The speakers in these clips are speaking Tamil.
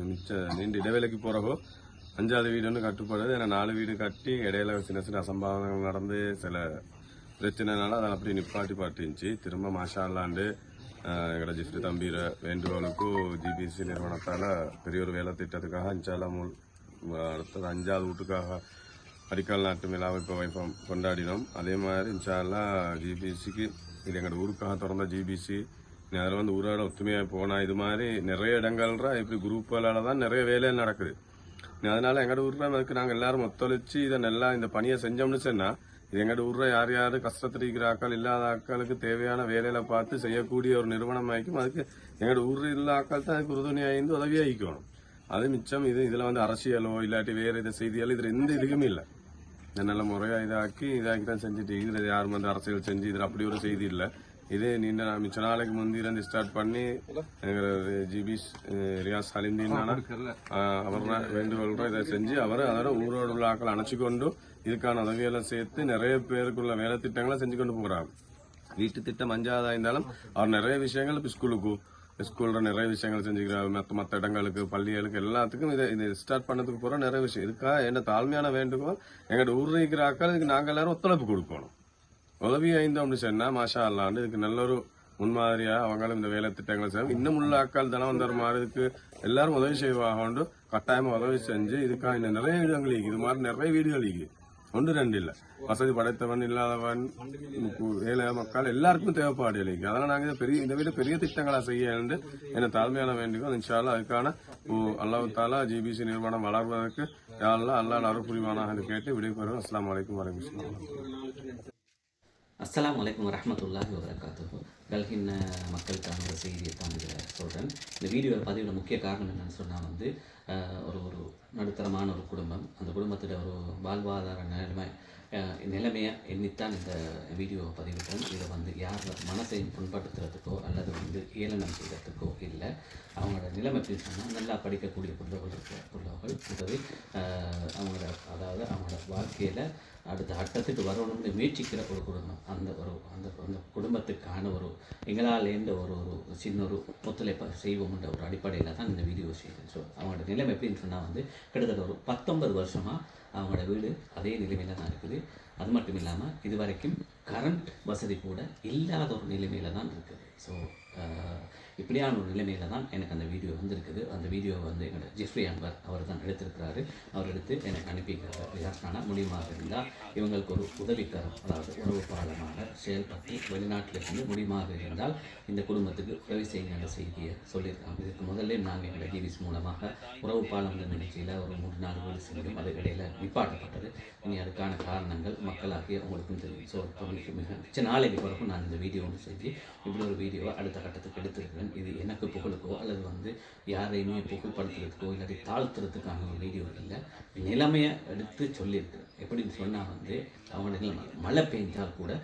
மிச்ச நீண்ட இடைவேளைக்கு போகிறப்போ அஞ்சாவது வீடு ஒன்று கட்டுப்படுது ஏன்னா நாலு வீடு கட்டி இடையில சின்ன சின்ன அசம்பாவனங்கள் நடந்து சில பிரச்சனைனால அதை அப்படி நிப்பாட்டி பாட்டுச்சு திரும்ப மாஷா எங்களோட ஜிஃப்ரி தம்பீர வேண்டுகோளுக்கும் ஜிபிசி நிறுவனத்தால் பெரிய ஒரு வேலை திட்டத்துக்காக அஞ்சால மூல் அடுத்தது அஞ்சாவது வீட்டுக்காக அடிக்கல் நாட்டு விழாவை இப்போ வைப்போம் கொண்டாடினோம். அதே மாதிரி இன்ஷால்லா ஜிபிசிக்கு இது எங்களோட ஊருக்காக திறந்த ஜிபிசி அதில் வந்து ஊரோட ஒத்துமையாக போனால் இது மாதிரி நிறைய இடங்கள்ற இப்படி குரூப்புகளால் தான் நிறைய வேலை நடக்குது. அதனால் எங்களோட ஊரில் அதுக்கு நாங்கள் எல்லாரும் ஒத்துழைச்சி இதை நல்லா இந்த பணியை செஞ்சோம்னு சொன்னால் இது எங்கள்ட ஊரில் யார் யார் கஷ்டத்தில் இருக்கிற ஆக்கள் இல்லாத ஆட்களுக்கு தேவையான வேலையில பார்த்து செய்யக்கூடிய ஒரு நிறுவனம் ஆகிக்கும். அதுக்கு எங்கள்ட ஊரில் இல்ல ஆக்கள் தான் அதுக்கு உறுதுணையாயிருந்து உதவியாகிக்கணும் அது மிச்சம் இது இதில் வந்து அரசியலோ இல்லாட்டி வேறு இதை செய்தியாலோ இதில் எந்த இதுக்குமே இல்லை. இதை நல்ல முறையாக இதாக்கி இதாக்கி தான் செஞ்சுட்டு இதில் யாரும் வந்து அரசியல் செஞ்சு இதில் அப்படி ஒரு செய்தி இல்லை. இதே நீண்ட நா- மிச்ச நாளைக்கு முந்திரந்து ஸ்டார்ட் பண்ணி ஜிபி ரியாஸ் ஹலிந்தீன் அவர் வேண்டுகோள் இதை செஞ்சு அவர் அதோட ஊரோட உள்ள ஆக்களை அணைச்சு கொண்டு இதுக்கான உதவியெல்லாம் சேர்த்து நிறைய பேருக்குள்ள வேலை திட்டங்களை செஞ்சு கொண்டு போகிறாங்க வீட்டு திட்டம் அஞ்சாவதாக இருந்தாலும் அவர் நிறைய விஷயங்கள் இப்போ ஸ்கூலுக்கு ஸ்கூலில் நிறைய விஷயங்கள் செஞ்சுக்கிறார். மற்ற மற்ற இடங்களுக்கு பள்ளிகளுக்கு எல்லாத்துக்கும் இதை இதை ஸ்டார்ட் பண்ணதுக்கு போகிற நிறைய விஷயம். இதுக்காக என்ன தாழ்மையான வேண்டுகோள் எங்களோட ஊர் இருக்கிற ஆக்கள் இதுக்கு நாங்கள் எல்லாரும் ஒத்துழைப்பு கொடுக்கணும். உதவி ஐந்து அப்படின்னு சொன்னா மாஷா அல்லாண்டு இதுக்கு நல்ல ஒரு முன்மாதிரியா அவங்களும் இந்த வேலை திட்டங்களை செய்யும் இன்னும் உள்ள ஆட்கள் தினம் வந்த மாதிரி இதுக்கு எல்லாரும் உதவி செய்வாக கட்டாயமா உதவி செஞ்சு இதுக்காக இன்னும் நிறைய வீடுகள் இது மாதிரி நிறைய வீடுகள் இருக்குது ஒன்று ரெண்டு இல்லை. வசதி படைத்தவன் இல்லாதவன் ஏழை மக்கள் எல்லாருக்கும் தேவைப்பாடு இருக்கு. அதனால் நாங்கள் இதை பெரிய இதை விட பெரிய திட்டங்களாக செய்ய என்ன தாழ்மையான வேண்டுகோள். இன்ஷால்லா அதுக்கான அல்லாஹ் தாலா ஜிபிசி நிறுவனம் வளர்வதற்கு யாரெல்லாம் அல்லாஹ் அருள் புரிவானாக கேட்டு விடைபெறும் அஸ்லாம் வலைக்கும் வரமிஸ்லாம் அஸ்லாம் வலைக்கம் வரமத்துல்லாஹி வபரகாத்துஹு. கல்கின்ன மக்களுக்கான ஒரு செய்தியை தான் இதில் சொல்கிறேன் இந்த வீடியோ பதிவோட முக்கிய காரணம் என்னென்னு சொன்னால் வந்து ஒரு ஒரு நடுத்தரமான ஒரு குடும்பம். அந்த குடும்பத்தோட ஒரு வாழ்வாதார நிலைமை நிலைமையை எண்ணித்தான் இந்த வீடியோ பதிவிட்டேன் இதை வந்து யார் மனசை புண்படுத்துறதுக்கோ அல்லது வந்து ஏளனம் செய்கிறதுக்கோ இல்லை அவங்களோட நிலைமை சொன்னால் நல்லா படிக்கக்கூடிய பிள்ளைகள் இருக்க பிள்ளைகள் உதவி அவங்களோட அதாவது அவங்களோட வாழ்க்கையில் அடுத்த கட்டத்துக்கு வரணும்னு முயற்சிக்கிற ஒரு குடும்பம் அந்த ஒரு அந்த அந்த குடும்பத்துக்கான ஒரு எங்களால் எந்த ஒரு ஒரு சின்ன ஒரு ஒத்துழைப்பை செய்வோம்ன்ற ஒரு அடிப்படையில் தான் இந்த வீடியோ செய்கிறேன் ஸோ அவங்களோட நிலைமை எப்படின்னு சொன்னால் வந்து கிட்டத்தட்ட ஒரு பத்தொன்பது வருஷமாக அவங்களோட வீடு அதே நிலைமையில் தான் இருக்குது. அது மட்டும் இல்லாமல் இது வரைக்கும் கரண்ட் வசதி கூட இல்லாத ஒரு நிலைமையில் தான் இருக்குது. ஸோ இப்படியான ஒரு நிலைமையில தான் எனக்கு அந்த வீடியோ வந்திருக்குது. அந்த வீடியோ வந்து என்னோட ஜெஃப்ரி அன்பர் அவர் தான் எடுத்திருக்கிறாரு. அவர் எடுத்து எனக்கு அனுப்பிக்கிறார் இதற்கான முடியுமாக இருந்தால் இவங்களுக்கு ஒரு உதவிக்கரம் அதாவது உறவு பாலமாக செயல்பட்டு வெளிநாட்டில் இருந்து முடியுமாக இருந்தால் இந்த குடும்பத்துக்கு உதவி செய்யுங்கிற செய்தியை சொல்லியிருக்காங்க. இதுக்கு முதல்ல நாங்கள் எங்களை டிவிஸ் மூலமாக உறவு பாலம் நிகழ்ச்சியில் ஒரு மூன்று நாலு வீடு செஞ்சோம். அது இடையில நிப்பாட்டப்பட்டது. இனி அதுக்கான காரணங்கள் மக்களாகிய உங்களுக்கும் தெரியும். ஸோ மிக மிக மிச்ச நாளைக்கு பிறகு நான் இந்த வீடியோ ஒன்று செஞ்சு இப்படி ஒரு வீடியோவை அடுத்த கட்டத்துக்கு எடுத்திருக்கிறேன். இது எனக்கு புகழுக்கோ அல்லது வந்து யாரையுமே புகழ்படுத்துறதுக்கோ இல்லாட்டி தாழ்த்துறதுக்கான ஒரு வீடியோ இல்லை. நிலைமையை எடுத்து சொல்லியிருக்கிறேன் எப்படின்னு சொன்னால் வந்து அவங்க நிலைமை மழை பெஞ்சால் கூட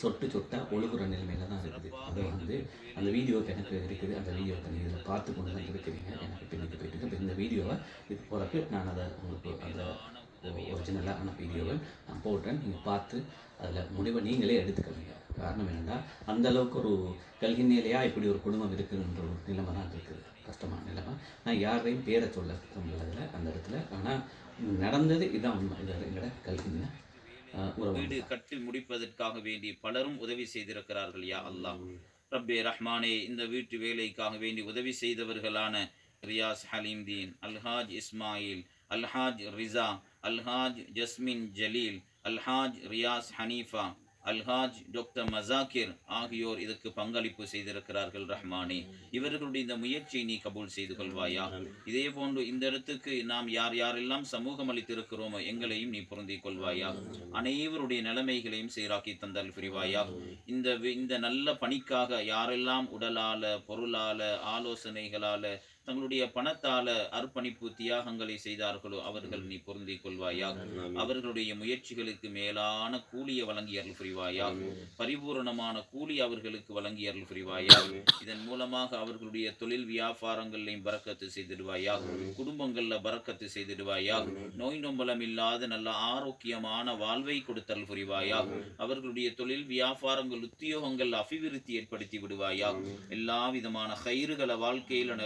சொட்டு சொட்டாக ஒழுகுற நிலைமையில தான் இருக்குது. அதை வந்து அந்த வீடியோக்கு எனக்கு இருக்குது. அந்த வீடியோவை நீங்கள் இதில் பார்த்து கொண்டு தான் இருக்கிறீங்க. எனக்கு பின்னுக்கு போயிட்டு இருக்கு. இந்த வீடியோவை இது போகிறக்கு நான் அதை உங்களுக்கு அந்த ஒரிஜினலான வீடியோவை நான் போட்டேன் நீங்கள் பார்த்து அதில் முடிவை நீங்களே எடுத்துக்கிறீங்க காரணம் என்னென்னா அந்த அளவுக்கு ஒரு கல்கிநிலையாக இப்படி ஒரு குடும்பம் இருக்குதுன்ற ஒரு நிலைமை தான் இருக்குது கஷ்டமான நிலைமை. நான் யாரையும் பேரை சொல்ல முடியல அந்த இடத்துல. ஆனால் நடந்தது இதுதான் உண்மை. இது எங்களோட கல்வி உறவு. வீடு கட்டி முடிப்பதற்காக வேண்டி பலரும் உதவி செய்திருக்கிறார்கள் யா அல்லாஹ். ரப்பே ரஹ்மானே இந்த வீட்டு வேலைக்காக வேண்டி உதவி செய்தவர்களான ரியாஸ் ஹலீம்தீன் அல்ஹாஜ் இஸ்மாயில் அல்ஹாஜ் ரிசா அல்ஹாஜ் ஜஸ்மின் ஜலீல் அல்ஹாஜ் ரியாஸ் ஹனீஃபா அல்ஹாஜ் டாக்டர் மசாக்கிர் ஆகியோர் இதற்கு பங்களிப்பு செய்திருக்கிறார்கள் ரஹ்மானே. இவர்களுடைய இந்த முயற்சியை நீ கபூல் செய்து கொள்வாயா? இதே போன்று இந்த இடத்துக்கு நாம் யார் யாரெல்லாம் சமூகம் அளித்திருக்கிறோமோ எங்களையும் நீ பொருந்திக் கொள்வாயா? அனைவருடைய நிலைமைகளையும் சீராக்கி தந்தல் புரிவாயா? இந்த இந்த நல்ல பணிக்காக யாரெல்லாம் உடலால பொருளால ஆலோசனைகளால தங்களுடைய பணத்தால அர்ப்பணிப்பு தியாகங்களை செய்தார்களோ அவர்கள் நீ பொருந்திக் கொள்வாயாக. அவர்களுடைய முயற்சிகளுக்கு மேலான கூலியை வழங்கி அருள் புரிவாயாக. பரிபூரணமான கூலி அவர்களுக்கு வழங்கி அருள் புரிவாயாக. இதன் மூலமாக அவர்களுடைய தொழில் வியாபாரங்களையும் பறக்கத்து செய்திடுவாயாக. குடும்பங்கள்ல பறக்கத்து செய்திடுவாயாக. நோய் நொம்பலம் இல்லாத நல்ல ஆரோக்கியமான வாழ்வை கொடுத்தல் புரிவாயாக. அவர்களுடைய தொழில் வியாபாரங்கள் உத்தியோகங்கள் அபிவிருத்தி ஏற்படுத்தி விடுவாயாக. எல்லா விதமான கயிறுகளை வாழ்க்கையில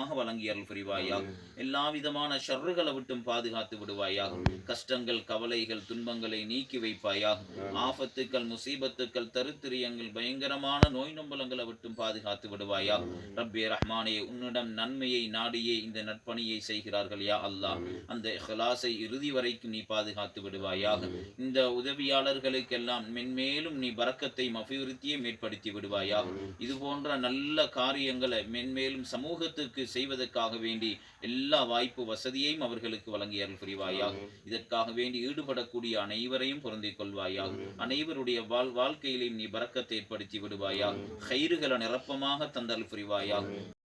நிரப்பமாக வழங்கி அருள் புரிவாயாக எல்லா விதமான ஷர்றுகளை விட்டும் பாதுகாத்து விடுவாயாக கஷ்டங்கள் கவலைகள் துன்பங்களை நீக்கி வைப்பாயாக ஆபத்துக்கள் முசீபத்துக்கள் தருத்திரியங்கள் பயங்கரமான நோய் நொம்பலங்களை விட்டும் பாதுகாத்து விடுவாயாக ரப்பே ரஹ்மானே உன்னிடம் நன்மையை நாடியே இந்த நற்பணியை செய்கிறார்கள் யா அல்லாஹ். அந்த இஹ்லாஸை இறுதி வரைக்கும் நீ பாதுகாத்து விடுவாயாக இந்த உதவியாளர்களுக்கெல்லாம் மென்மேலும் நீ பறக்கத்தை அபிவிருத்தியை மேற்படுத்தி விடுவாயாக இது போன்ற நல்ல காரியங்களை மென்மேலும் சமூகத்துக்கு செய்வதற்காக வேண்டி எல்லா வாய்ப்பு வசதியையும் அவர்களுக்கு வழங்கி அருள் புரிவாயாக இதற்காக வேண்டி ஈடுபடக்கூடிய அனைவரையும் பொருந்திக் கொள்வாயாக. அனைவருடைய வாழ் வாழ்க்கையிலையும் நீ பறக்கத்தை ஏற்படுத்தி விடுவாயாக. கயிறுகளை நிரப்பமாக தந்தல் புரிவாயாக.